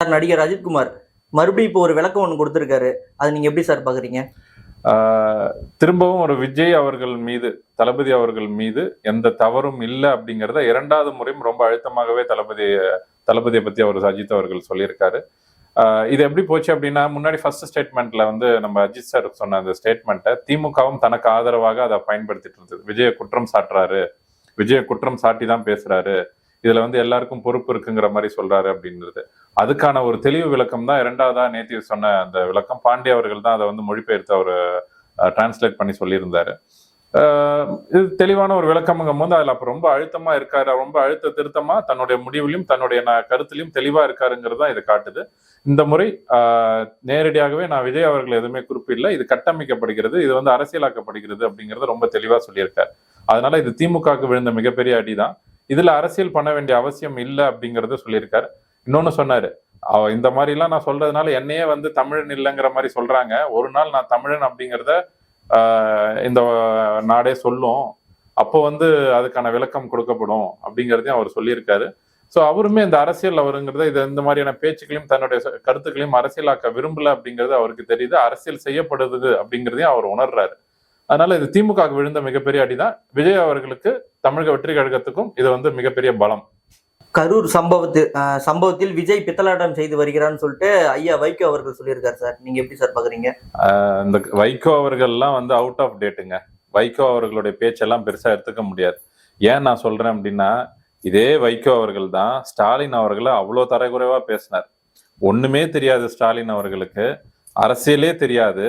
Sir நடிகர் அஜித்குமார் மறுபடியும் இப்போ ஒரு விளக்கம் ஒன்று கொடுத்துருக்காரு. அது நீங்கள் எப்படி சார் பார்க்குறீங்க திரும்பவும் ஒரு விஜய் அவர்கள் மீது தளபதி அவர்கள் மீது எந்த தவறும் இல்லை அப்படிங்கிறத இரண்டாவது முறையும் ரொம்ப அழுத்தமாகவே தளபதி தளபதியை பற்றி அவர் அஜித் அவர்கள் சொல்லியிருக்காரு. இது எப்படி போச்சு அப்படின்னா முன்னாடி ஃபர்ஸ்ட் ஸ்டேட்மெண்ட்ல வந்து நம்ம அஜித் சார் சொன்ன அந்த ஸ்டேட்மெண்ட்டை திமுகவும் தனக்கு ஆதரவாக அதை பயன்படுத்திட்டு இருந்தது. விஜய குற்றம் சாட்டுறாரு. விஜய குற்றம் சாட்டி தான் பேசுறாரு. இதுல வந்து எல்லாருக்கும் பொறுப்பு இருக்குங்கிற மாதிரி சொல்றாரு அப்படின்றது. அதுக்கான ஒரு தெளிவு விளக்கம் தான் இரண்டாவதா நேத்தி சொன்ன அந்த விளக்கம். பாண்டே அவர்கள் தான் அதை வந்து மொழிபெயர்த்து அவர் டிரான்ஸ்லேட் பண்ணி சொல்லியிருந்தாரு. இது தெளிவான ஒரு விளக்கம்ங்கும் போது அதுல அப்ப ரொம்ப அழுத்தமா இருக்காரு. ரொம்ப அழுத்த திருத்தமா தன்னுடைய முடிவிலும் தன்னுடைய ந- கருத்துலையும் தெளிவா இருக்காருங்கிறது தான் இது காட்டுது. இந்த முறை நேரடியாகவே நான் விஜய் அவர்கள் எதுவுமே குறிப்பிடல இது கட்டமைக்கப்படுகிறது. இது வந்து அரசியலாக்கப்படுகிறது அப்படிங்கிறத ரொம்ப தெளிவா சொல்லியிருக்காரு. அதனால இது திமுகவுக்கு விழுந்த மிகப்பெரிய அடிதான். இதுல அரசியல் பண்ண வேண்டிய அவசியம் இல்லை அப்படிங்கறத சொல்லியிருக்காரு. இன்னொன்னு சொன்னாரு இந்த மாதிரி எல்லாம் நான் சொல்றதுனால என்னையே வந்து தமிழன் இல்லைங்கிற மாதிரி சொல்றாங்க. ஒரு நாள் நான் தமிழன் அப்படிங்கிறத இந்த நாடே சொல்லும். அப்போ வந்து அதுக்கான விளக்கம் கொடுக்கப்படும் அப்படிங்கிறதையும் அவர் சொல்லியிருக்காரு. ஸோ அவருமே இந்த அரசியல் அவருங்கிறத இது இந்த மாதிரியான பேச்சுக்களையும் தன்னுடைய கருத்துக்களையும் அரசியலாக்க விரும்பல அப்படிங்கிறது அவருக்கு தெரியுது. அரசியல் செய்யப்படுது அப்படிங்கிறதையும் அவர் உணர்றாரு. அதனால இது திமுக விழுந்த மிகப்பெரிய அடிதான். விஜய் அவர்களுக்கு தமிழக வெற்றி கழகத்துக்கும் இது வந்து மிகப்பெரிய பலம். கரூர் சம்பவத்தில் அஹ், சம்பவத்தில் விஜய் பித்தலாட்டம் செய்து வருகிறான்னு சொல்லிட்டு ஐயா வைகோ அவர்கள் சொல்லியிருக்காரு சார். நீங்க எப்படி சார் பாக்குறீங்க? இந்த வைகோ அவர்கள்லாம் வந்து அவுட் ஆஃப் டேட்டுங்க வைகோ அவர்களுடைய பேச்செல்லாம் பெருசா எடுத்துக்க முடியாது. ஏன் நான் சொல்றேன் அப்படின்னா இதே வைகோ அவர்கள் தான் ஸ்டாலின் அவர்களை அவ்வளோ தரக்குறைவா பேசினார். ஒண்ணுமே தெரியாது ஸ்டாலின் அவர்களுக்கு. அரசியலே தெரியாது.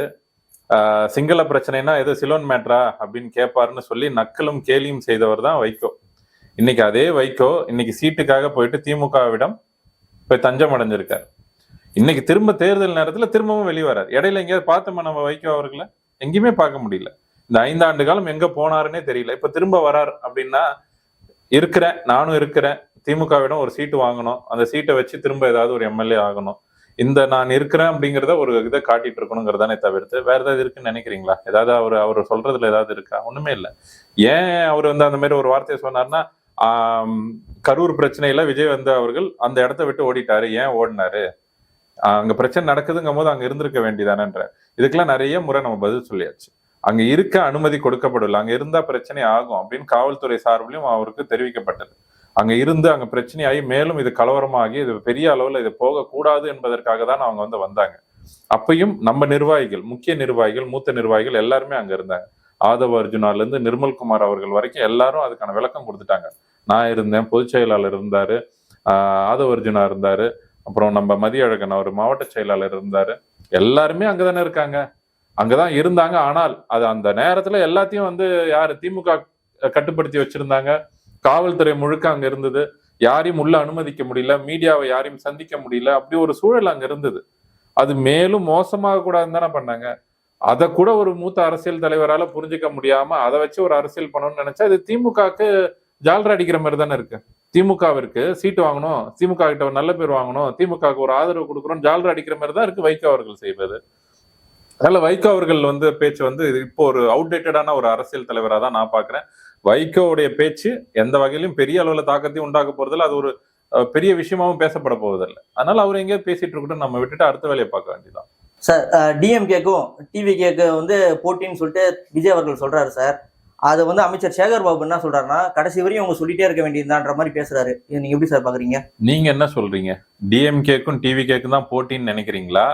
சிங்கள பிரச்சனைனா எது சிலோன் மேட்ரா அப்படின்னு கேட்பாருன்னு சொல்லி நக்கலும் கேலியும் செய்தவர் தான் வைகோ. இன்னைக்கு அதே வைகோ இன்னைக்கு சீட்டுக்காக போயிட்டு திமுகவிடம் போய் தஞ்சம் அடைஞ்சிருக்காரு. இன்னைக்கு திரும்ப தேர்தல் நேரத்துல திரும்பவும் வெளியே வரார். இடையில எங்கேயாவது பார்த்தோமா நம்ம வைகோ அவர்களை? எங்கேயுமே பார்க்க முடியல. இந்த ஐந்தாண்டு காலம் எங்க போனாருன்னே தெரியல. இப்ப திரும்ப வரார் அப்படின்னா இருக்கிறேன் நானும் இருக்கிறேன். திமுகவிடம் ஒரு சீட்டு வாங்கணும். அந்த சீட்டை வச்சு திரும்ப ஏதாவது ஒரு எம்எல்ஏ ஆகணும். இந்த நான் இருக்கிறேன் அப்படிங்கிறத ஒரு இதை காட்டிட்டு இருக்கணுங்கிறதானே தவிர்த்து வேற ஏதாவது இருக்குன்னு நினைக்கிறீங்களா? ஏதாவது அவர் அவர் சொல்றதுல ஏதாவது இருக்கா? ஒண்ணுமே இல்லை. ஏன் அவர் வந்து அந்த மாதிரி ஒரு வார்த்தையை சொன்னார்னா கரூர் பிரச்சனையில விஜய் வந்து அவர்கள் அந்த இடத்த விட்டு ஓடிட்டாரு. ஏன் ஓடினாரு? ஆஹ் அங்க பிரச்சனை நடக்குதுங்கும் போது அங்க இருந்திருக்க வேண்டியதானன்ற. இதுக்கெல்லாம் நிறைய முறை நம்ம பதில் சொல்லியாச்சு. அங்க இருக்க அனுமதி கொடுக்கப்படல. அங்க இருந்தா பிரச்சனை ஆகும் அப்படின்னு காவல்துறை சார்பிலும் அவருக்கு தெரிவிக்கப்பட்டது. அங்க இருந்து அங்க பிரச்சனையாகி மேலும் இது கலவரமாகி இது பெரிய அளவுல இது போகக்கூடாது என்பதற்காக தான் அவங்க வந்து வந்தாங்க. அப்பயும் நம்ம நிர்வாகிகள் முக்கிய நிர்வாகிகள் மூத்த நிர்வாகிகள் எல்லாருமே அங்க இருந்தாங்க. ஆதவ அர்ஜுனால இருந்து நிர்மல்குமார் அவர்கள் வரைக்கும் எல்லாரும் அதுக்கான விளக்கம் கொடுத்துட்டாங்க. நான் இருந்தேன் பொதுச் செயலாளர் இருந்தாரு ஆஹ் ஆதவ அர்ஜுனா இருந்தாரு அப்புறம் நம்ம மதியழகன் அவர் மாவட்ட செயலாளர் இருந்தாரு. எல்லாருமே அங்கதானே இருக்காங்க. அங்கதான் இருந்தாங்க. ஆனால் அது அந்த நேரத்துல எல்லாத்தையும் வந்து யாரு திமுக கட்டுப்படுத்தி வச்சிருந்தாங்க. காவல்துறை முழுக்க அங்க இருந்தது. யாரையும் உள்ள அனுமதிக்க முடியல. மீடியாவை யாரையும் சந்திக்க முடியல. அப்படி ஒரு சூழல் அங்க இருந்தது. அது மேலும் மோசமாக கூடாதுன்னு தானே பண்ணாங்க. அதை கூட ஒரு மூத்த அரசியல் தலைவரால புரிஞ்சுக்க முடியாம அதை வச்சு ஒரு அரசியல் பண்ணணும்னு நினைச்சா இது திமுகக்கு ஜால்ரா அடிக்கிற மாதிரி தானே இருக்கு. திமுகவிற்கு சீட்டு வாங்கணும். திமுக கிட்ட ஒரு நல்ல பேர் வாங்கணும். திமுகவுக்கு ஒரு ஆதரவு கொடுக்கணும் ஜால்ரா அடிக்கிற மாதிரி தான் இருக்கு வைகோ அவர்கள் செய்வது. அதனால வைகோ அவர்கள் வந்து பேச்சு வந்து இப்போ ஒரு அவுடேட்டடான ஒரு அரசியல் தலைவரா தான் நான் பாக்குறேன். வைகோவுடைய பேச்சு எந்த வகையிலும் பெரிய அளவுல தாக்கத்தையும் உண்டாக்க போறதில்ல. அது ஒரு பெரிய விஷயமாவும் பேசப்பட போவதில்லை. அதனால அவர் எங்கேயோ பேசிட்டு இருக்கட்டும். நம்ம விட்டுட்டு அடுத்த வேலையை பார்க்க வேண்டியதான் சார் டிஎம்கேக்கும் டிவிகேக்கு வந்து போட்டின்னு சொல்லிட்டு விஜய் அவர்கள் சொல்றாரு சார். அது வந்து அமைச்சர் சேகர் பாபு என்ன சொல்றாருன்னா கடைசி வரையும் அவங்க சொல்லிட்டே இருக்க வேண்டியதுதான்ற மாதிரி பேசுறாரு. நீங்க எப்படி சார் பாக்குறீங்க? நீங்க என்ன சொல்றீங்க? டிஎம்கேக்கும் டிவிகேக்கும் தான் போட்டின்னு நினைக்கிறீங்களா?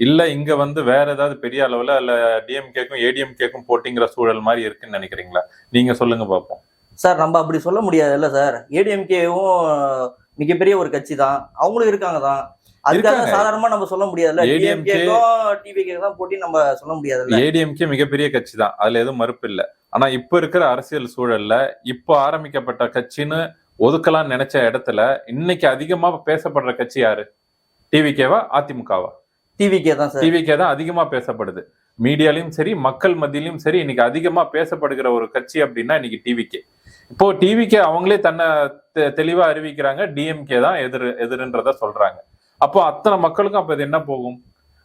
இல்ல இங்க வந்து வேற ஏதாவது பெரிய அளவுல இல்ல டிஎம்கேக்கும் ஏடிஎம்கேக்கும் போட்டிங்கிற சூழல் மாதிரி இருக்குன்னு நினைக்கிறீங்களா? நீங்க சொல்லுங்க பார்ப்போம் சார் நம்ம அப்படி சொல்ல முடியாதுல்ல சார். ஏடிஎம்கேவும் மிகப்பெரிய ஒரு கட்சி தான் அவங்களும் இருக்காங்க தான். அதுக்காக. சாதாரணமா நம்ம சொல்ல முடியாதுல்ல. டிவிகே தான் போட்டி நம்ம சொல்ல முடியாதுல்ல. ஏடிஎம்கே மிகப்பெரிய கட்சி தான் அதுல எதுவும் மறுப்பு இல்ல. ஆனா இப்ப இருக்கிற அரசியல் சூழல்ல இப்போ ஆரம்பிக்கப்பட்ட கட்சின்னு ஒதுக்கலாம்னு நினைச்ச இடத்துல இன்னைக்கு அதிகமா பேசப்படுற கட்சி யாரு? டிவிகேவா அதிமுகவா டிவிகே தான் சார். டிவிகே தான் அதிகமா பேசப்படுது. மீடியாலையும் சரி மக்கள் மத்தியிலும் சரி இன்னைக்கு அதிகமா பேசப்படுகிற ஒரு கட்சி அப்படின்னா இன்னைக்கு டிவிகே இப்போ டிவிகே அவங்களே தன்னை தெ- தெளிவா அறிவிக்கிறாங்க. டிஎம்கே தான் எதிர் எதிர்ன்றத சொல்றாங்க. அப்போ அத்தனை மக்களுக்கும் அப்ப இது என்ன போகும்?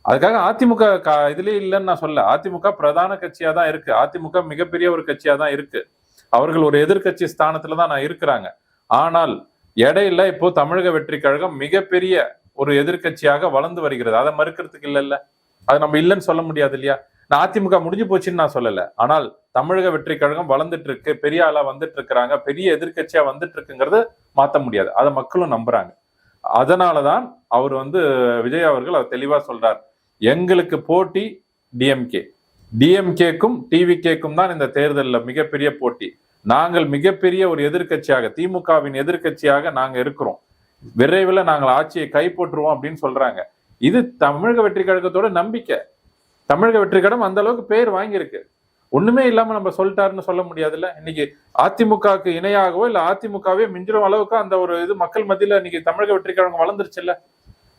அதுக்காக அதிமுக க- இதுலயே இல்லைன்னு நான் சொல்ல அதிமுக பிரதான கட்சியா தான் இருக்கு. அதிமுக மிகப்பெரிய ஒரு கட்சியா தான் இருக்கு. அவர்கள் ஒரு எதிர்க்கட்சி ஸ்தானத்துல தான் நான் இருக்கிறாங்க. ஆனால் இடையில இப்போ தமிழக வெற்றி கழகம் மிகப்பெரிய ஒரு எதிர்க்கட்சியாக வளர்ந்து வருகிறது. அதை மறுக்கிறதுக்கு இல்லைல்ல. அது நம்ம இல்லைன்னு சொல்ல முடியாது இல்லையா? நான் அதிமுக முடிஞ்சு போச்சுன்னு நான் சொல்லல. ஆனால் தமிழக வெற்றி கழகம் வளர்ந்துட்டு இருக்கு. பெரிய ஆளா வந்துட்டு இருக்கிறாங்க. பெரிய எதிர்கட்சியா வந்துட்டு இருக்குங்கிறது மாத்த முடியாது. அதை மக்களும் நம்புறாங்க. அதனாலதான் அவர் வந்து விஜய் அவர்கள் அதை தெளிவா சொல்றார். எங்களுக்கு போட்டி டிஎம்கே டிஎம்கேக்கும் டிவிகேக்கும் தான் இந்த தேர்தலில் மிகப்பெரிய போட்டி. நாங்கள் மிகப்பெரிய ஒரு எதிர்க்கட்சியாக திமுகவின் எதிர்க்கட்சியாக நாங்க இருக்கிறோம். விரைவில் நாங்கள் ஆட்சியை கைப்பற்றுவோம் அப்படின்னு சொல்றாங்க. இது தமிழக வெற்றி கழகத்தோட நம்பிக்கை. தமிழக வெற்றி கழகம் அந்த அளவுக்கு பேர் வாங்கியிருக்கு. ஒண்ணுமே இல்லாம நம்ம சொல்லிட்டாருன்னு சொல்ல முடியாதுல்ல? இன்னைக்கு அதிமுகவுக்கு இணையாகவோ இல்ல அதிமுகவே மிஞ்சிரும் அளவுக்கு அந்த ஒரு இது மக்கள் மத்தியில இன்னைக்கு தமிழக வெற்றி கழகம் வளர்ந்துருச்சுல்ல?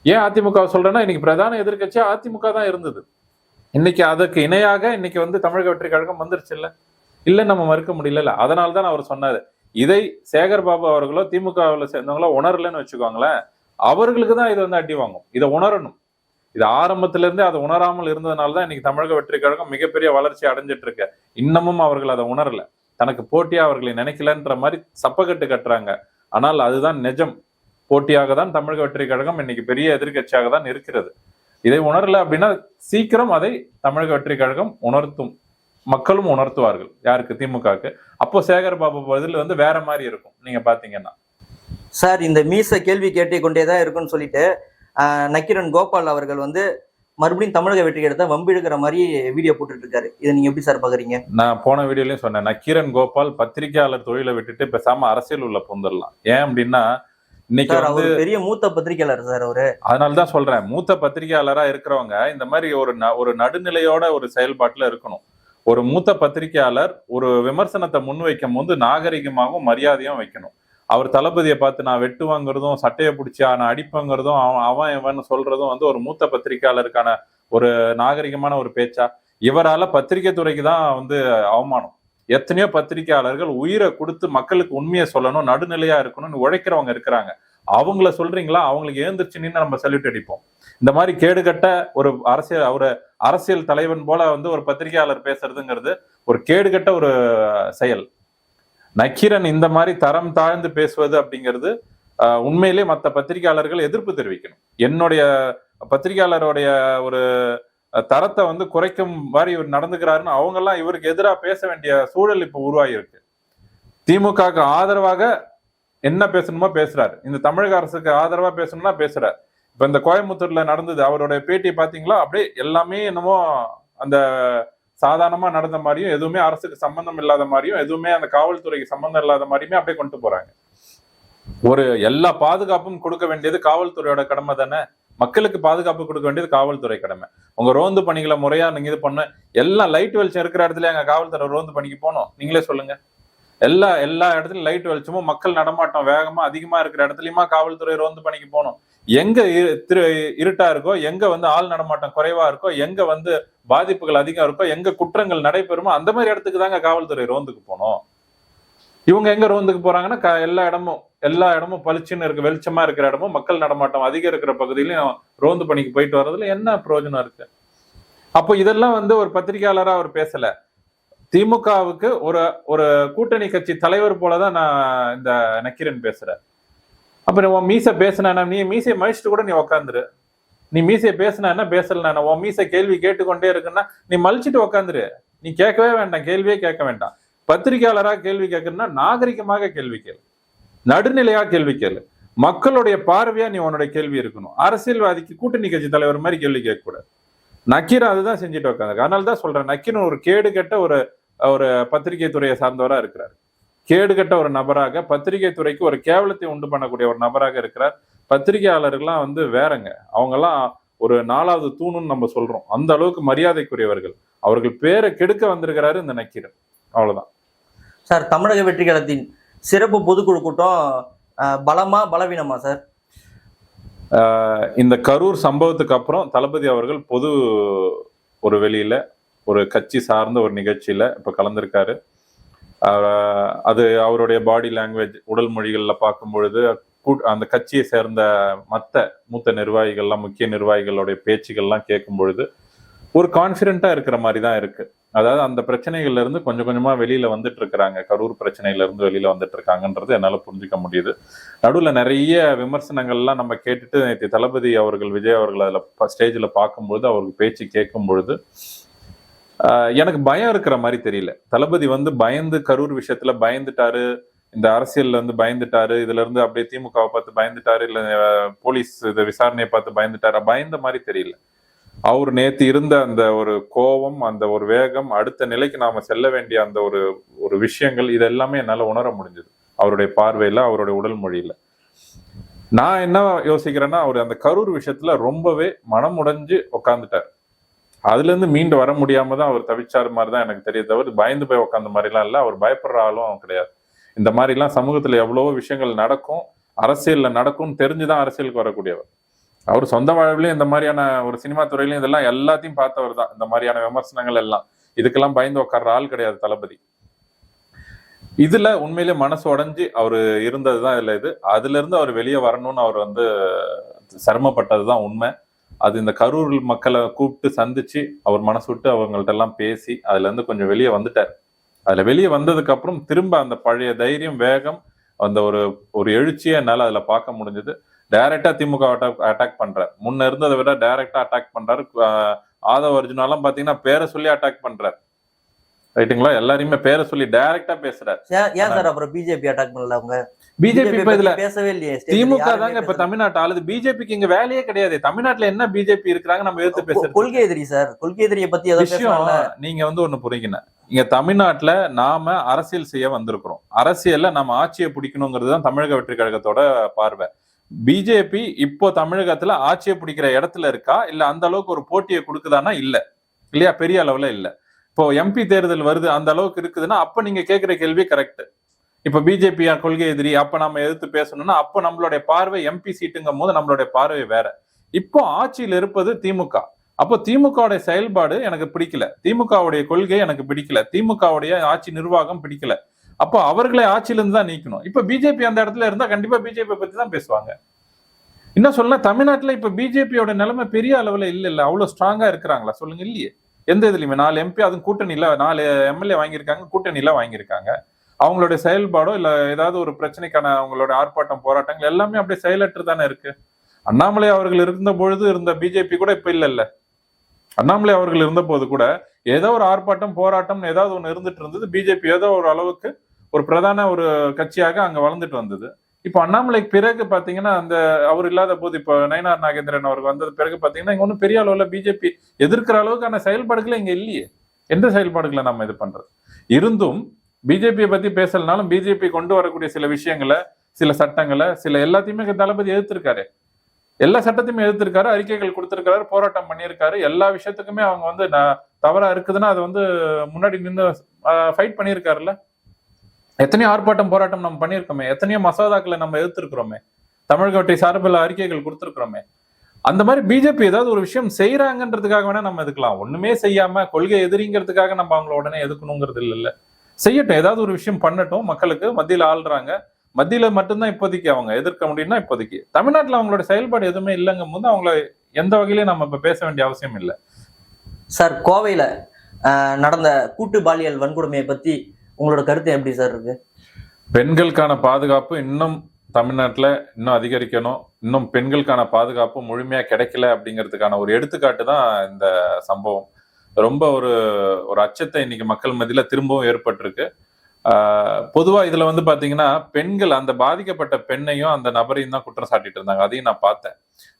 ஏன் அதிமுக சொல்றேன்னா இன்னைக்கு பிரதான எதிர்க்கட்சியா அதிமுக தான் இருந்தது. இன்னைக்கு அதுக்கு இணையாக இன்னைக்கு வந்து தமிழக வெற்றி கழகம் வந்துருச்சுல்ல? இல்ல நம்ம மறுக்க முடியல அதனால தான் அவர் சொன்னாரு. இதை சேகர் பாபு அவர்களோ திமுகவில் சேர்ந்தவங்களோ உணரலன்னு வச்சுக்கோங்களேன். அவர்களுக்கு தான் இது வந்து அடி வாங்கும். இதை உணரணும். இது ஆரம்பத்துல இருந்தே அதை உணராமல் இருந்ததுனால தான் இன்னைக்கு தமிழக வெற்றி கழகம் மிகப்பெரிய வளர்ச்சி அடைஞ்சிட்டு இருக்கு இன்னமும் அவர்கள் அதை உணரல. தனக்கு போட்டியா அவர்களை நினைக்கலன்ற மாதிரி சப்பக்கட்டு கட்டுறாங்க. ஆனால் அதுதான் நிஜம். போட்டியாக தான் தமிழக வெற்றி கழகம் இன்னைக்கு பெரிய எதிர்க்கட்சியாக தான் இருக்கிறது. இதை உணரல அப்படின்னா சீக்கிரம் அதை தமிழக வெற்றி கழகம் உணர்த்தும். மக்களும் உணர்த்துவார்கள் யாருக்கு? திமுகவுக்கு. அப்போ சேகர் பாபு பதில் வந்து வேற மாதிரி இருக்கும் நீங்க பாத்தீங்கன்னா. சார் இந்த மீச கேள்வி கேட்டே கொண்டே தான் இருக்குன்னு சொல்லிட்டு நக்கீரன் கோபால் அவர்கள் வந்து மறுபடியும் தமிழக வெற்றி எடுத்த வம்பிழுக்கிற மாதிரி வீடியோ போட்டுட்டு இருக்காரு இதை நீங்க எப்படி சார் பாக்குறீங்க? நான் போன வீடியோலயும் சொன்னேன் நக்கீரன் கோபால் பத்திரிகையாளர் தொழிலை விட்டுட்டு பேசாம அரசியல் உள்ள பூந்துடலாம். ஏன் அப்படின்னா இன்னைக்கு அவர் பெரிய மூத்த பத்திரிகையாளர் சார் அவரு. அதனால தான் சொல்றேன் மூத்த பத்திரிகையாளரா இருக்கிறவங்க இந்த மாதிரி ஒரு ஒரு நடுநிலையோட ஒரு செயல்பாட்டுல இருக்கணும். ஒரு மூத்த பத்திரிகையாளர் ஒரு விமர்சனத்தை முன்வைக்கும் போது நாகரிகமாகவும் மரியாதையும் வைக்கணும். அவர் தளபதியை பார்த்து நான் வெட்டுவாங்கிறதும் சட்டையை பிடிச்சா நான் அடிப்பேங்கிறதும் அவன் அவன் இவன் சொல்றதும் வந்து ஒரு மூத்த பத்திரிகையாளருக்கான ஒரு நாகரிகமான ஒரு பேச்சா? இவரால பத்திரிகை துறைக்கு தான் வந்து அவமானம். எத்தனையோ பத்திரிகையாளர்கள் உயிரை கொடுத்து மக்களுக்கு உண்மையை சொல்லணும் நடுநிலையா இருக்கணும்னு உழைக்கிறவங்க இருக்கிறாங்க. அவங்கள சொல்றீங்களா? அவங்களுக்கு எழுந்திரிச்சு நின்று நம்ம சல்யூட் அடிப்போம். இந்த மாதிரி கேடுகட்ட ஒரு அரசியல் ஒரு அரசியல் தலைவன் போல வந்து ஒரு பத்திரிகையாளர் பேசுறதுங்கிறது ஒரு கேடுகட்ட ஒரு செயல். நக்கீரன் இந்த மாதிரி தரம் தாழ்ந்து பேசுவது அப்படிங்கிறது உண்மையிலே மற்ற பத்திரிகையாளர்கள் எதிர்ப்பு தெரிவிக்கணும். என்னுடைய பத்திரிகையாளருடைய ஒரு தரத்தை வந்து குறைக்கும் மாதிரி இவர் நடந்துக்கிறாருன்னு அவங்கெல்லாம் இவருக்கு எதிராக பேச வேண்டிய சூழல் இப்போ உருவாகியிருக்கு. திமுகவுக்கு ஆதரவாக என்ன பேசணுமோ பேசுறாரு. இந்த தமிழக அரசுக்கு ஆதரவா பேசணும்னா பேசுறாரு. இப்ப இந்த கோயம்புத்தூர்ல நடந்தது அவருடைய பேட்டி பாத்தீங்களா? அப்படியே எல்லாமே என்னமோ அந்த சாதாரணமா நடந்த மாதிரியும் எதுவுமே அரசுக்கு சம்பந்தம் இல்லாத மாதிரியும் எதுவுமே அந்த காவல்துறைக்கு சம்பந்தம் இல்லாத மாதிரியுமே அப்படியே கொண்டு போறாங்க. ஒரு எல்லா பாதுகாப்பும் கொடுக்க வேண்டியது காவல்துறையோட கடமை தானே? மக்களுக்கு பாதுகாப்பு கொடுக்க வேண்டியது காவல்துறை கடமை. உங்க ரோந்து பணிகளை முறையா நீங்க இது பண்ண. எல்லாம் லைட் வெளிச்சம் இருக்கிற இடத்துல எங்க காவல்துறை ரோந்து பணிக்கு போனோம் நீங்களே சொல்லுங்க. எல்லா எல்லா இடத்துலயும் லைட் வெளிச்சமும் மக்கள் நடமாட்டம் வேகமா அதிகமா இருக்கிற இடத்துலயுமா காவல்துறை ரோந்து பணிக்கு போகணும். எங்க இரு- திரு இருட்டா இருக்கோ எங்க வந்து ஆள் நடமாட்டம் குறைவா இருக்கோ எங்க வந்து பாதிப்புகள் அதிகம் இருக்கோ எங்க குற்றங்கள் நடைபெறுமோ அந்த மாதிரி இடத்துக்கு தாங்க காவல்துறை ரோந்துக்கு போனோம் இவங்க எங்க ரோந்துக்கு போறாங்கன்னா எல்லா இடமும் எல்லா இடமும் பளிச்சுன்னு இருக்கு வெளிச்சமா இருக்கிற இடமும் மக்கள் நடமாட்டம் அதிகம் இருக்கிற பகுதியிலையும் ரோந்து பணிக்கு போயிட்டு வர்றதுல என்ன பிரயோஜனம் இருக்கு? அப்போ இதெல்லாம் வந்து ஒரு பத்திரிகையாளரா அவர் பேசல. திமுகவுக்கு ஒரு ஒரு கூட்டணி கட்சி தலைவர் போலதான் நான் இந்த நக்கீரன் பேசுறேன். அப்ப நீ உன் மீசை பேசினா நீ மீசையை மழிச்சிட்டு கூட நீ உக்காந்துரு. நீ மீசையை பேசினா என்ன? பேசலனா உன் மீசை கேள்வி கேட்டுக்கொண்டே இருக்குன்னா நீ மலிச்சிட்டு உக்காந்துரு. நீ கேட்கவே வேண்டாம். கேள்வியே கேட்க வேண்டாம். பத்திரிகையாளராக கேள்வி கேட்கணும்னா நாகரிகமாக கேள்வி கேளு. நடுநிலையாக கேள்வி கேளு. மக்களுடைய பார்வையா நீ உன்னோட கேள்வி இருக்கணும். அரசியல்வாதிக்கு கூட்டணி கட்சி தலைவர் மாதிரி கேள்வி கேட்கக்கூடாது. நக்கீரன் அதுதான் செஞ்சுட்டு உட்காந்து அதனால தான் சொல்றேன் நக்கீரன் ஒரு கேடு கெட்ட ஒரு ஒரு பத்திரிகை துறையை சார்ந்தவரா இருக்கிறார். கேடுகட்ட ஒரு நபராக பத்திரிகை துறைக்கு ஒரு கேவலத்தை உண்டு பண்ணக்கூடிய ஒரு நபராக இருக்கிறார். பத்திரிகையாளர்கள்லாம் வந்து வேறங்க. அவங்கெல்லாம் ஒரு நாலாவது தூணுன்னு நம்ம சொல்றோம். அந்த அளவுக்கு மரியாதைக்குரியவர்கள். அவர்கள் பேரை கெடுக்க வந்திருக்கிறாரு இந்த நக்கீரன். அவ்வளவுதான். சார் தமிழக வெற்றி கழகத்தின் சிறப்பு பொதுக்குழு கூட்டம் பலமா பலவீனமா சார்? இந்த கரூர் சம்பவத்துக்கு அப்புறம் தளபதி அவர்கள் பொது ஒரு வெளியில ஒரு கட்சி சார்ந்த ஒரு நிகழ்ச்சியில் இப்போ கலந்திருக்காரு. அது அவருடைய பாடி லாங்குவேஜ் உடல் மொழிகளில் பார்க்கும் பொழுது கூட்- அந்த கட்சியை சேர்ந்த மற்ற மூத்த நிர்வாகிகள்லாம் முக்கிய நிர்வாகிகளுடைய பேச்சுகள்லாம் கேட்கும் பொழுது ஒரு கான்ஃபிடென்ட்டாக இருக்கிற மாதிரி தான் இருக்குது அதாவது அந்த பிரச்சனைகள்ல இருந்து கொஞ்சம் கொஞ்சமா வெளியில வந்துட்டு இருக்கிறாங்க கரூர் பிரச்சனையில இருந்து வெளியில வந்துட்டு இருக்காங்கன்றது என்னால புரிஞ்சுக்க முடியுது. நடுவில் நிறைய விமர்சனங்கள்லாம் நம்ம கேட்டுட்டு நேற்று தளபதி அவர்கள் விஜய் அவர்கள் அதில் ஸ்டேஜில் பார்க்கும்பொழுது அவருக்கு பேச்சு கேட்கும் பொழுது எனக்கு பயம் இருக்கிற மாதிரி தெரியல. தளபதி வந்து பயந்து கரூர் விஷயத்துல பயந்துட்டாரு. இந்த அரசியல்ல இருந்து பயந்துட்டாரு. இதுல இருந்து அப்படியே திமுகவை பார்த்து பயந்துட்டாரு. இல்ல போலீஸ் இது விசாரணையை பார்த்து பயந்துட்டாரு? பயந்த மாதிரி தெரியல. அவர் நேத்து இருந்த அந்த ஒரு கோபம் அந்த ஒரு வேகம் அடுத்த நிலைக்கு நாம செல்ல வேண்டிய அந்த ஒரு ஒரு விஷயங்கள் இதெல்லாமே என்னால உணர முடிஞ்சது. அவருடைய பார்வையில அவருடைய உடல் மொழியில. நான் என்ன யோசிக்கிறேன்னா அவர் அந்த கரூர் விஷயத்துல ரொம்பவே மனம் உடைஞ்சு உட்காந்துட்டார் அதுல இருந்து மீண்டு வர முடியாம தான் அவர் தவிச்சார் மாதிரி தான் எனக்கு தெரிய தவிர பயந்து போய் உட்காந்த மாதிரிலாம் இல்லை. அவர் பயப்படுற ஆளும் கிடையாது. இந்த மாதிரிலாம் சமூகத்துல எவ்வளவோ விஷயங்கள் நடக்கும். அரசியல்ல நடக்கும்னு தெரிஞ்சுதான் அரசியலுக்கு வரக்கூடியவர். அவர் சொந்த வாழ்விலையும் இந்த மாதிரியான ஒரு சினிமா துறையிலையும் இதெல்லாம் எல்லாத்தையும் பார்த்தவர் தான். இந்த மாதிரியான விமர்சனங்கள் எல்லாம். இதுக்கெல்லாம் பயந்து உட்கார்ற ஆள் கிடையாது தளபதி. இதுல உண்மையிலே மனசு உடைஞ்சு அவர் இருந்ததுதான் இதுல இது. அதுல இருந்து அவர் வெளியே வரணும்னு அவர் வந்து சிரமப்பட்டதுதான் உண்மை. அது இந்த கரூர் மக்களை கூப்பிட்டு சந்திச்சு அவர் மனசு விட்டு அவங்கள்ட்ட எல்லாம் பேசி அதுல இருந்து கொஞ்சம் வெளியே வந்துட்டார். அதுல வெளியே வந்ததுக்கு அப்புறம் திரும்ப அந்த பழைய தைரியம் வேகம் அந்த ஒரு ஒரு எழுச்சியை என்னால் அதுல பார்க்க முடிஞ்சது. டைரக்டா திமுக அட்டாக் பண்றார். முன்ன இருந்ததை விட டைரக்டா அட்டாக் பண்றாரு. ஆஹ் ஆதவ அர்ஜுனாலாம் பாத்தீங்கன்னா பேரை சொல்லி அட்டாக் பண்றாரு. ரைட்டுங்களா எல்லாரையுமே பேரை சொல்லி டைரக்டா பேசுறாரு. ஏன் சார் அப்புறம் பிஜேபி அட்டாக் பண்ணல அவங்க? பிஜேபி இப்ப இதுல பேசவே இல்லையே. திமுக தாங்க இப்ப. தமிழ்நாட்டு ஆளுது. பிஜேபிக்கு இங்க வேலையே கிடையாது. தமிழ்நாட்டுல என்ன பிஜேபி இருக்கிறாங்க நம்ம எதிர்த்து கொ- பேசுறது? கொள்கை எதிரி சார். கொள்கை எதிரியை பத்தி விஷயம் நீங்க வந்து ஒண்ணு புரியுங்க இங்க தமிழ்நாட்டுல நாம அரசியல் செய்ய வந்திருக்கிறோம். அரசியல்ல நம்ம ஆட்சியை பிடிக்கணுங்கிறது தான் தமிழக வெற்றி கழகத்தோட பார்வை. பிஜேபி இப்போ தமிழகத்துல ஆட்சியை பிடிக்கிற இடத்துல இருக்கா? இல்ல அந்த அளவுக்கு ஒரு போட்டியை கொடுக்குதானா இல்ல. இல்லையா? பெரிய அளவுல இல்ல. இப்போ எம்பி தேர்தல் வருது அந்த அளவுக்கு இருக்குதுன்னா அப்ப நீங்க கேட்குற கேள்வி கரெக்ட் இப்ப பிஜேபி கொள்கை எதிரி அப்ப நம்ம எதிர்த்து பேசணும்னா அப்ப நம்மளுடைய பார்வை எம்பி சீட்டுங்கும் போது நம்மளுடைய பார்வை வேற. இப்போ ஆட்சியில் இருப்பது திமுக. அப்போ திமுகவுடைய செயல்பாடு எனக்கு பிடிக்கல. திமுகவுடைய கொள்கை எனக்கு பிடிக்கல. திமுகவுடைய ஆட்சி நிர்வாகம் பிடிக்கல. அப்போ அவர்களை ஆட்சியிலிருந்து தான் நீக்கணும். இப்ப பிஜேபி அந்த இடத்துல இருந்தா கண்டிப்பா பிஜேபி பத்தி தான் பேசுவாங்க. என்ன சொல்ல தமிழ்நாட்டுல இப்ப பிஜேபியோட நிலைமை பெரிய அளவுல இல்ல இல்ல. அவ்வளவு ஸ்ட்ராங்கா இருக்கிறாங்களா? சொல்லுங்க இல்லையே. எந்த இதுலையுமே நாலு எம்பி அதுவும் கூட்டணியில் நாலு எம்எல்ஏ வாங்கியிருக்காங்க கூட்டணியில் வாங்கியிருக்காங்க. அவங்களுடைய செயல்பாடோ இல்லை ஏதாவது ஒரு பிரச்சனைக்கான அவங்களோட ஆர்ப்பாட்டம் போராட்டங்கள் எல்லாமே அப்படியே செயலற்று தானே இருக்கு. அண்ணாமலை அவர்கள் இருந்த பொழுது இருந்த பிஜேபி கூட இப்ப இல்ல இல்ல. அண்ணாமலை அவர்கள் இருந்த போது கூட ஏதோ ஒரு ஆர்ப்பாட்டம் போராட்டம் ஏதாவது ஒண்ணு இருந்துட்டு இருந்தது. பிஜேபி ஏதோ ஒரு அளவுக்கு ஒரு பிரதான ஒரு கட்சியாக அங்க வளர்ந்துட்டு வந்தது. இப்போ அண்ணாமலைக்கு பிறகு பாத்தீங்கன்னா அந்த அவர் இல்லாத போது இப்போ நயனார் நாகேந்திரன் அவருக்கு வந்தது பிறகு பாத்தீங்கன்னா இங்க ஒன்றும் பெரிய அளவுல பிஜேபி எதிர்க்கிற அளவுக்கான செயல்பாடுகளை இங்க இல்லையே. எந்த செயல்பாடுகளை நம்ம இது பண்றது? இருந்தும் பிஜேபியை பத்தி பேசலனாலும் பிஜேபி கொண்டு வரக்கூடிய சில விஷயங்களை சில சட்டங்களை சில எல்லாத்தையுமே தளபதி எதிர்த்திருக்காரு. எல்லா சட்டத்தையுமே எதிர்த்திருக்காரு அறிக்கைகள் கொடுத்திருக்காரு போராட்டம் பண்ணியிருக்காரு. எல்லா விஷயத்துக்குமே அவங்க வந்து தவறா இருக்குதுன்னா அது வந்து முன்னாடி நின்று ஃபைட் பண்ணியிருக்காருல்ல? எத்தனையோ ஆர்ப்பாட்டம் போராட்டம் நம்ம பண்ணியிருக்கோமே. எத்தனையோ மசோதாக்களை நம்ம எதிர்த்திருக்கிறோமே. தமிழகத்தை சார்பில் அறிக்கைகள் கொடுத்துருக்குறோமே. அந்த மாதிரி பிஜேபி ஏதாவது ஒரு விஷயம் செய்யறாங்கன்றதுக்காக வேணா நம்ம எதுக்கலாம். ஒண்ணுமே செய்யாம கொள்கை எதிரிங்கிறதுக்காக நம்ம அவங்கள உடனே எதுக்கணுங்கிறது இல்லைல்ல செய்யட்டும். ஏதாவது ஒரு விஷயம் பண்ணட்டும். மக்களுக்கு மத்தியில் ஆள்றாங்க. மத்தியில மட்டும்தான் இப்போதைக்கு அவங்க எதிர்க்க முடியும்னா இப்போதைக்கு. தமிழ்நாட்டில் அவங்களோட செயல்பாடு எதுவுமே இல்லைங்கும் போது அவங்கள எந்த வகையிலையும் நம்ம இப்போ பேச வேண்டிய அவசியம் இல்லை. சார் கோவையில் நடந்த கூட்டு பாலியல் வன்கொடுமையை பற்றி உங்களோட கருத்து எப்படி சார் இருக்கு? பெண்களுக்கான பாதுகாப்பு இன்னும் தமிழ்நாட்டில் இன்னும் அதிகரிக்கணும். இன்னும் பெண்களுக்கான பாதுகாப்பு முழுமையாக கிடைக்கல அப்படிங்கிறதுக்கான ஒரு எடுத்துக்காட்டு தான் இந்த சம்பவம். ரொம்ப ஒரு ஒரு அச்சத்தை இன்னைக்கு மக்கள் மத்தியில் திரும்பவும் ஏற்பட்டிருக்கு. பொதுவாக இதில் வந்து பார்த்தீங்கன்னா பெண்கள் அந்த பாதிக்கப்பட்ட பெண்ணையும் அந்த நபரையும் தான் குற்றம் சாட்டிட்டு இருந்தாங்க. அதையும் நான் பார்த்தேன்.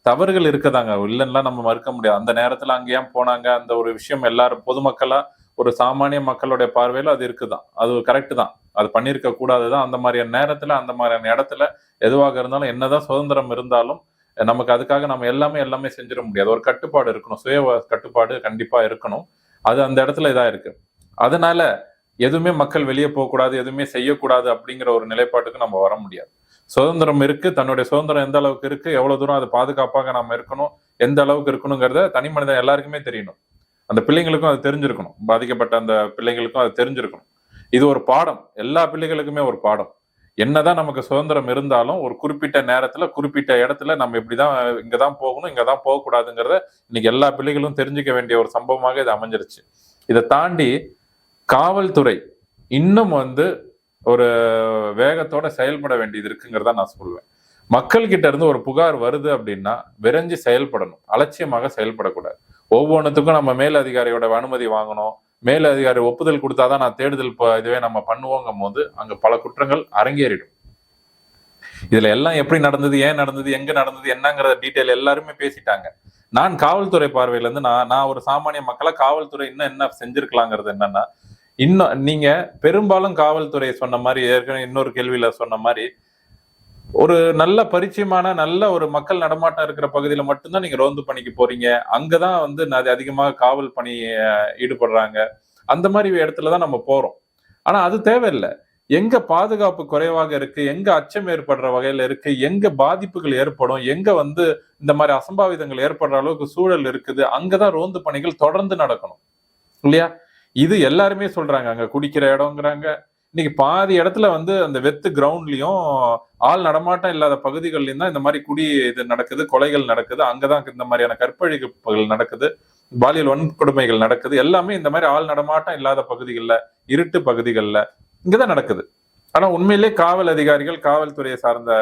தவறுகள் இருக்கதாங்க. இல்லைன்னா நம்ம மறுக்க முடியாது. அந்த நேரத்தில் அங்கே ஏன் போனாங்க. அந்த ஒரு விஷயம் எல்லாரும் பொதுமக்களாக ஒரு சாமானிய மக்களுடைய பார்வையில் அது இருக்குதான். அது கரெக்ட் தான். அது பண்ணியிருக்க கூடாதுதான். அந்த மாதிரியான நேரத்துல அந்த மாதிரியான இடத்துல எதுவாக இருந்தாலும் என்னதான் சுதந்திரம் இருந்தாலும் நமக்கு அதுக்காக நம்ம எல்லாமே எல்லாமே செஞ்சிட முடியாது. ஒரு கட்டுப்பாடு இருக்கணும். சுய கட்டுப்பாடு கண்டிப்பா இருக்கணும். அது அந்த இடத்துல இதாக இருக்கு. அதனால எதுவுமே மக்கள் வெளியே போகக்கூடாது எதுவுமே செய்யக்கூடாது அப்படிங்கிற ஒரு நிலைப்பாட்டுக்கு நம்ம வர முடியாது. சுதந்திரம் இருக்கு. தன்னுடைய சுதந்திரம் எந்த அளவுக்கு இருக்கு? எவ்வளவு தூரம் அது பாதுகாப்பாக நம்ம இருக்கணும்? எந்த அளவுக்கு இருக்கணுங்கிறத தனி மனிதன் எல்லாருக்குமே தெரியணும். அந்த பிள்ளைங்களுக்கும் அது தெரிஞ்சிருக்கணும். பாதிக்கப்பட்ட அந்த பிள்ளைங்களுக்கும் அது தெரிஞ்சிருக்கணும். இது ஒரு பாடம். எல்லா பிள்ளைகளுக்குமே ஒரு பாடம். என்னதான் நமக்கு சுதந்திரம் இருந்தாலும் ஒரு குறிப்பிட்ட நேரத்துல குறிப்பிட்ட இடத்துல நம்ம இப்படிதான் இங்கதான் போகணும் இங்கதான் போகக்கூடாதுங்கிறத இன்னைக்கு எல்லா பிள்ளைகளும் தெரிஞ்சுக்க வேண்டிய ஒரு சம்பவமாக இது அமைஞ்சிருச்சு. இதை தாண்டி காவல்துறை இன்னும் வந்து ஒரு வேகத்தோட செயல்பட வேண்டியது இருக்குங்கிறத நான் சொல்லுவேன் மக்கள் கிட்ட இருந்து ஒரு புகார் வருது அப்படின்னா விரைஞ்சு செயல்படணும். அலட்சியமாக செயல்படக்கூடாது. ஒவ்வொன்றுத்துக்கும் நம்ம மேல் அதிகாரியோட அனுமதி வாங்கணும். மேல் அதிகாரி ஒப்புதல் கொடுத்தாதான் நான் தேடுதல் இதுவே நம்ம பண்ணுவோங்கும் போது அங்க பல குற்றங்கள் அரங்கேறிடும். இதுல எல்லாம் எப்படி நடந்தது ஏன் நடந்தது எங்க நடந்தது என்னங்கிற டீட்டெயில் எல்லாருமே பேசிட்டாங்க. நான் காவல்துறை பார்வையில இருந்து நான் நான் ஒரு சாமானிய மக்களை காவல்துறை இன்னும் என்ன செஞ்சிருக்கலாங்கிறது என்னன்னா இன்னும் நீங்க பெரும்பாலும் காவல்துறை சொன்ன மாதிரி ஏற்கனவே இன்னொரு கேள்வியில சொன்ன மாதிரி ஒரு நல்ல பரிச்சயமான நல்ல ஒரு மக்கள் நடமாட்டம் இருக்கிற பகுதியில மட்டும்தான் நீங்க ரோந்து பணிக்கு போறீங்க. அங்கதான் வந்து அது அதிகமாக காவல் பணி ஈடுபடுறாங்க. அந்த மாதிரி இடத்துல தான் நம்ம போறோம். ஆனா அது தேவையில்லை. எங்க பாதுகாப்பு குறைவாக இருக்கு எங்க அச்சம் ஏற்படுற வகையில இருக்கு எங்க பாதிப்புகள் ஏற்படும் எங்க வந்து இந்த மாதிரி அசம்பாவிதங்கள் ஏற்படுற அளவுக்கு சூழல் இருக்குது அங்கதான் ரோந்து பணிகள் தொடர்ந்து நடக்கணும். இல்லையா? இது எல்லாருமே சொல்றாங்க. அங்க குடிக்கிற இடங்கிறாங்க இன்னைக்கு பாதி இடத்துல வந்து அந்த வெத்து கிரவுண்ட்லயும் ஆள் நடமாட்டம் இல்லாத பகுதிகள்லயும் தான் இந்த மாதிரி குடி இது நடக்குது கொலைகள் நடக்குது அங்கதான் இந்த மாதிரியான கற்பழிப்புகள் நடக்குது பாலியல் வன்கொடுமைகள் நடக்குது எல்லாமே இந்த மாதிரி ஆள் நடமாட்டம் இல்லாத பகுதிகளில் இருட்டு பகுதிகளில் இங்கதான் நடக்குது. ஆனா உண்மையிலே காவல் அதிகாரிகள் காவல்துறையை சார்ந்த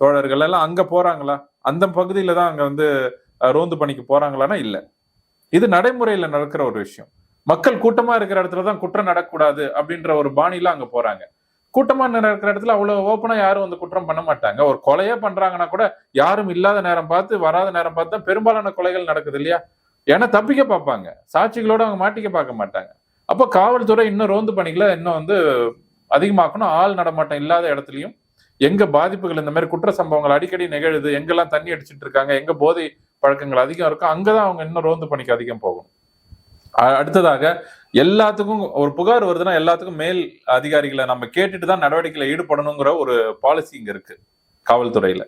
தோழர்கள் எல்லாம் அங்க போறாங்களா? அந்த பகுதியில தான் அங்க வந்து ரோந்து பணிக்கு போறாங்களான்னா இல்லை. இது நடைமுறையில நடக்கிற ஒரு விஷயம். மக்கள் கூட்டமா இருக்கிற இடத்துல தான் குற்றம் நடக்கக்கூடாது அப்படின்ற ஒரு பாணியில அங்க போறாங்க. கூட்டமா நடக்கிற இடத்துல அவ்வளவு ஓப்பனா யாரும் வந்து குற்றம் பண்ண மாட்டாங்க. ஒரு கொலையே பண்றாங்கன்னா கூட யாரும் இல்லாத நேரம் பார்த்து வராத நேரம் பார்த்து தான் பெரும்பாலான கொலைகள் நடக்குது இல்லையா? ஏன்னா தப்பிக்க பார்ப்பாங்க. சாட்சிகளோட அவங்க மாட்டிக்க பார்க்க மாட்டாங்க. அப்போ காவல்துறை இன்னும் ரோந்து பணிகளை இன்னும் வந்து அதிகமாக்கணும். ஆள் நடமாட்டம் இல்லாத இடத்துலயும் எங்க பாதிப்புகள் இந்த மாதிரி குற்ற சம்பவங்கள் அடிக்கடி நிகழுது எங்கெல்லாம் தண்ணி அடிச்சிட்டு இருக்காங்க எங்க போதை பழக்கங்கள் அதிகம் இருக்கோ அங்கதான் அவங்க இன்னும் ரோந்து பணிக்கு அதிகம் போகணும். அடுத்ததாக எல்லாத்துக்கும் ஒரு புகார் வருதுன்னா எல்லாத்துக்கும் மேல் அதிகாரிகளை நம்ம கேட்டுட்டு தான் நடவடிக்கையில ஈடுபடணுங்கிற ஒரு பாலிசி இங்க இருக்கு காவல்துறையில.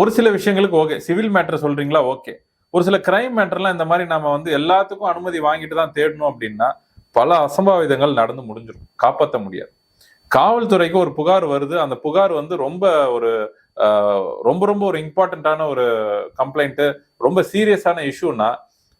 ஒரு சில விஷயங்களுக்கு ஓகே சிவில் மேட்டர் சொல்றீங்களா? ஓகே ஒரு சில கிரைம் மேட்டர்லாம் இந்த மாதிரி நம்ம வந்து எல்லாத்துக்கும் அனுமதி வாங்கிட்டு தான் தேடணும் அப்படின்னா பல அசம்பாவிதங்கள் நடந்து முடிஞ்சிடும். காப்பாற்ற முடியாது. காவல்துறைக்கு ஒரு புகார் வருது. அந்த புகார் வந்து ரொம்ப ஒரு ரொம்ப ரொம்ப ஒரு இம்பார்ட்டண்ட்டான ஒரு கம்ப்ளைண்ட்டு ரொம்ப சீரியஸான இஷ்யூனா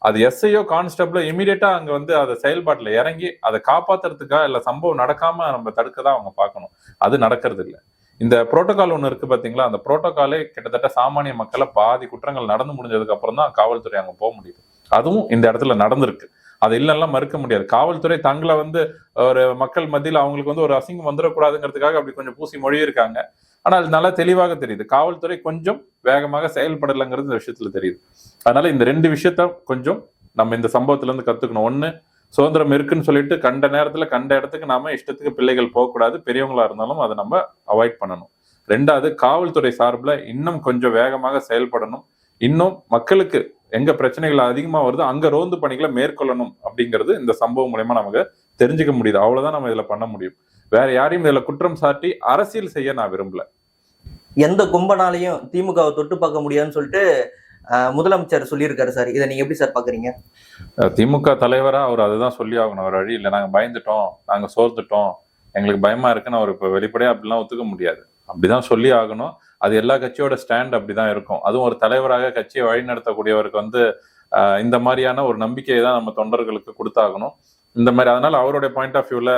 அது எஸ்ஐயோ கான்ஸ்டபிளோ இமீடியட்டா அங்க வந்து அதை செயல்பாட்டுல இறங்கி அதை காப்பாத்துறதுக்கா இல்ல சம்பவம் நடக்காம நம்ம தடுக்க தான் அவங்க பார்க்கணும். அது நடக்கிறது இல்லை. இந்த புரோட்டோகால் ஒன்று இருக்கு பாத்தீங்களா? அந்த புரோட்டோகாலே கிட்டத்தட்ட சாமானிய மக்களை பாதி குற்றங்கள் நடந்து முடிஞ்சதுக்கு அப்புறம் தான் காவல்துறை அங்க போக முடியுது. அதுவும் இந்த இடத்துல நடந்திருக்கு. அது இல்லைன்னா மறுக்க முடியாது. காவல்துறை தங்களை வந்து ஒரு மக்கள் மத்தியில் அவங்களுக்கு வந்து ஒரு அசிங்கம் வந்துடக்கூடாதுங்கிறதுக்காக அப்படி கொஞ்சம் பூசி மொழியிருக்காங்க. ஆனால் நல்லா தெளிவாக தெரியுது. காவல்துறை கொஞ்சம் வேகமாக செயல்படலைங்கிறது இந்த விஷயத்துல தெரியுது. அதனால இந்த ரெண்டு விஷயத்த கொஞ்சம் நம்ம இந்த சம்பவத்துல இருந்து கத்துக்கணும். ஒண்ணு சுதந்திரம் இருக்குன்னு சொல்லிட்டு கண்ட நேரத்துல கண்ட இடத்துக்கு நாம இஷ்டத்துக்கு பிள்ளைகள் போகக்கூடாது. பெரியவங்களா இருந்தாலும் அதை நம்ம அவாய்ட் பண்ணணும். ரெண்டாவது காவல்துறை சார்பில் இன்னும் கொஞ்சம் வேகமாக செயல்படணும். இன்னும் மக்களுக்கு எங்க பிரச்சனைகள் அதிகமாக வருதோ அங்க ரோந்து பணிகளை மேற்கொள்ளணும் அப்படிங்கிறது இந்த சம்பவம் மூலயமா நமக்கு தெரிஞ்சுக்க முடியுது. அவ்வளவுதான் நம்ம இதுல பண்ண முடியும். வேற யாரையும் இதுல குற்றம் சாட்டி அரசியல் செய்ய நான் விரும்பல. எந்த கும்பனாலையும் திமுகவை தொட்டு பார்க்க முடியாதுன்னு சொல்லிட்டு முதலமைச்சர் சொல்லியிருக்காரு சார். இதை நீங்க எப்படி சார் பாக்குறீங்க திமுக தலைவரா அவர் அதுதான் சொல்லி ஆகணும். அவர் வழி இல்லை. நாங்க பயந்துட்டோம். நாங்க சோர்ந்துட்டோம். எங்களுக்கு பயமா இருக்குன்னு அவர் இப்ப வெளிப்படையா அப்படிலாம் ஒத்துக்க முடியாது. அப்படிதான் சொல்லி ஆகணும். அது எல்லா கட்சியோட ஸ்டாண்ட் அப்படிதான் இருக்கும். அதுவும் ஒரு தலைவராக கட்சியை வழிநடத்தக்கூடியவருக்கு வந்து இந்த மாதிரியான ஒரு நம்பிக்கையை தான் நம்ம தொண்டர்களுக்கு கொடுத்தாகணும். இந்த மாதிரி அதனால அவருடைய பாயிண்ட் ஆஃப் வியூல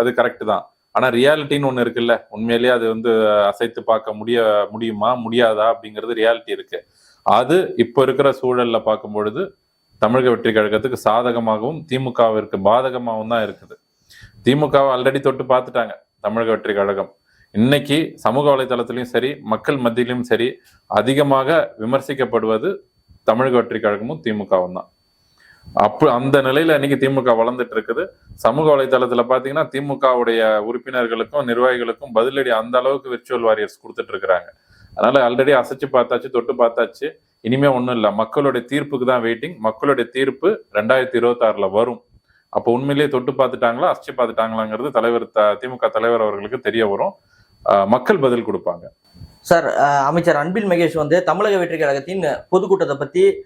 அது கரெக்ட் தான். ஆனா ரியாலிட்டின்னு ஒண்ணு இருக்குல்ல? உண்மையிலேயே அது வந்து அசைத்து பார்க்க முடிய முடியுமா? முடியாதா? அப்படிங்கிறது ரியாலிட்டி இருக்கு. அது இப்போ இருக்கிற சூழல்ல பார்க்கும் பொழுது தமிழக வெற்றி கழகத்துக்கு சாதகமாகவும் திமுகவிற்கு பாதகமாகவும் தான் இருக்குது. திமுகவை ஆல்ரெடி தொட்டு பார்த்துட்டாங்க தமிழக வெற்றி கழகம். இன்னைக்கு சமூக வலைதளத்திலையும் சரி மக்கள் மத்தியிலும் சரி அதிகமாக விமர்சிக்கப்படுவது தமிழக வெற்றி கழகமும் திமுகவும் தான். அப்போ அந்த நிலையில இன்னைக்கு திமுக வளர்ந்துட்டு இருக்குது. சமூக வலைதளத்துல பாத்தீங்கன்னா திமுகவுடைய உறுப்பினர்களுக்கும் நிர்வாகிகளுக்கும் பதிலடி அந்த அளவுக்கு விர்ச்சுவல் வாரியர்ஸ் கொடுத்துட்டு இருக்கிறாங்க. அதனால ஆல்ரெடி அசைச்சு பார்த்தாச்சு தொட்டு பார்த்தாச்சு. இனிமே ஒன்றும் இல்லை. மக்களுடைய தீர்ப்புக்கு தான் வெயிட்டிங் மக்களுடைய தீர்ப்பு ரெண்டாயிரத்தி இருபத்தாறுல வரும். அப்போ உண்மையிலேயே தொட்டு பார்த்துட்டாங்களா அசைச்சு பார்த்துட்டாங்களாங்கிறது தலைவர் த- திமுக தலைவர் அவர்களுக்கு தெரிய வரும். மக்கள் பதில் கொடுப்பாங்க. சார் அமைச்சர் அன்பில் மகேஷ் வந்து தமிழக வெற்றி கழகத்தின் பொதுக்கூட்டத்தை பத்தி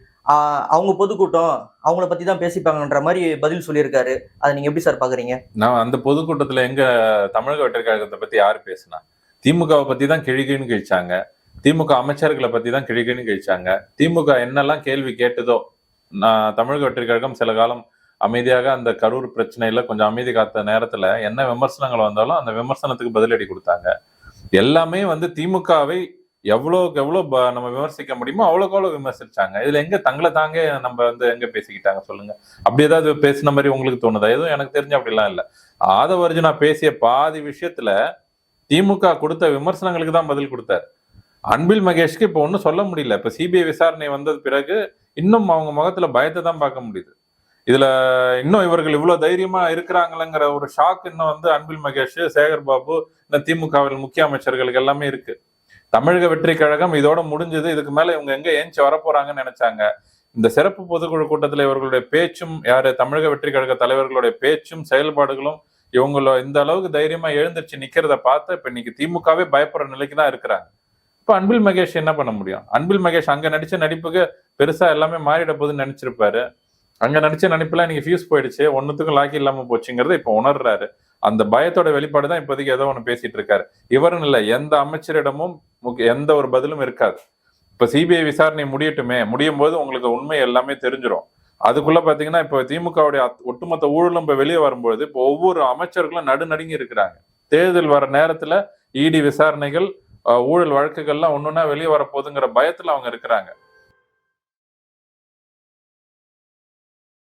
அவங்க பொதுக்கூட்டம் அவங்கள பத்தி தான் பேசிப்பாங்கன்ற மாதிரி பதில் சொல்லியிருக்காரு. அதை நீங்க எப்படி சார் பாக்குறீங்க? நான் அந்த பொதுக்கூட்டத்துல எங்க தமிழக வெற்றி கழகத்தை பத்தி யார் பேசினா? திமுகவை பத்தி தான் கிழிகின்னு கழிச்சாங்க. திமுக அமைச்சர்களை பத்தி தான் கிழிகின்னு கழிச்சாங்க. திமுக என்னெல்லாம் கேள்வி கேட்டதோ நான் தமிழக வெற்றி கழகம் சில காலம் அமைதியாக அந்த கரூர் பிரச்சனையில கொஞ்சம் அமைதி காத்த நேரத்துல என்ன விமர்சனங்கள் வந்தாலும் அந்த விமர்சனத்துக்கு பதிலடி கொடுத்தாங்க. எல்லாமே வந்து திமுகவை எவ்வளோக்கு எவ்வளோ ப- நம்ம விமர்சிக்க முடியுமோ அவ்வளோக்கு அவ்வளோ விமர்சிச்சாங்க. இதுல எங்க தங்களை தாங்க நம்ம வந்து எங்க பேசிக்கிட்டாங்க சொல்லுங்க. அப்படி ஏதாவது பேசின மாதிரி உங்களுக்கு தோணுதா? எதுவும் எனக்கு தெரிஞ்ச அப்படிலாம் இல்ல. ஆதவர்ஜுனா பேசிய பாதி விஷயத்துல திமுக கொடுத்த விமர்சனங்களுக்கு தான் பதில் கொடுத்தார். அன்பில் மகேஷ்க்கு இப்போ ஒன்றும் சொல்ல முடியல. இப்போ சிபிஐ விசாரணை வந்தது பிறகு இன்னும் அவங்க முகத்துல பயத்தை தான் பார்க்க முடியுது. இதுல இன்னும் இவர்கள் இவ்வளவு தைரியமா இருக்கிறாங்களேங்கிற ஒரு ஷாக் இன்னும் வந்து அன்பில் மகேஷ் சேகர் பாபு இந்த திமுகவில் முக்கிய அமைச்சர்களுக்கு எல்லாமே இருக்கு. தமிழக வெற்றி கழகம் இதோட முடிஞ்சது. இதுக்கு மேல இவங்க எங்க ஏஞ்சி வரப்போறாங்கன்னு நினைச்சாங்க. இந்த சிறப்பு பொதுக்குழு கூட்டத்துல இவர்களுடைய பேச்சும் யாரு தமிழக வெற்றி கழக தலைவர்களுடைய பேச்சும் செயல்பாடுகளும் இவங்கள இந்த அளவுக்கு தைரியமா எழுந்திருச்சு நிக்கிறத பார்த்து இப்ப இன்னைக்கு திமுகவே பயப்படுற நிலைக்கு தான் இருக்கிறாங்க. இப்ப அன்பில் மகேஷ் என்ன பண்ண முடியும்? அன்பில் மகேஷ் அங்க நடிச்ச நடிப்புக்கு பெருசா எல்லாமே மாறிட போகுதுன்னு நினைச்சிருப்பாரு. அங்க நடிச்ச நடிப்புலாம் நீங்க ஃபியூஸ் போயிடுச்சு. ஒன்னுத்துக்கும் லாக்கி இல்லாம போச்சுங்கிறத இப்ப உணர்றாரு. அந்த பயத்தோட வெளிப்பாடு தான் இப்போதைக்கு ஏதோ ஒண்ணு பேசிட்டு இருக்காரு. இவருன்னு இல்லை எந்த அமைச்சரிடமும் எந்த ஒரு பதிலும் இருக்காது. இப்ப சிபிஐ விசாரணை முடியட்டுமே முடியும் போது உங்களுக்கு உண்மை எல்லாமே தெரிஞ்சிரும். அதுக்குள்ள பாத்தீங்கன்னா இப்ப திமுகவுடைய அத்- ஒட்டுமொத்த ஊழலும் இப்போ வெளியே வரும்பொழுது இப்போ ஒவ்வொரு அமைச்சர்களும் நடுநடுங்கி இருக்கிறாங்க. தேர்தல் வர நேரத்துல இடி விசாரணைகள் ஊழல் வழக்குகள்லாம் ஒன்னொன்னா வெளியே வரப்போகுதுங்கிற பயத்துல அவங்க இருக்கிறாங்க.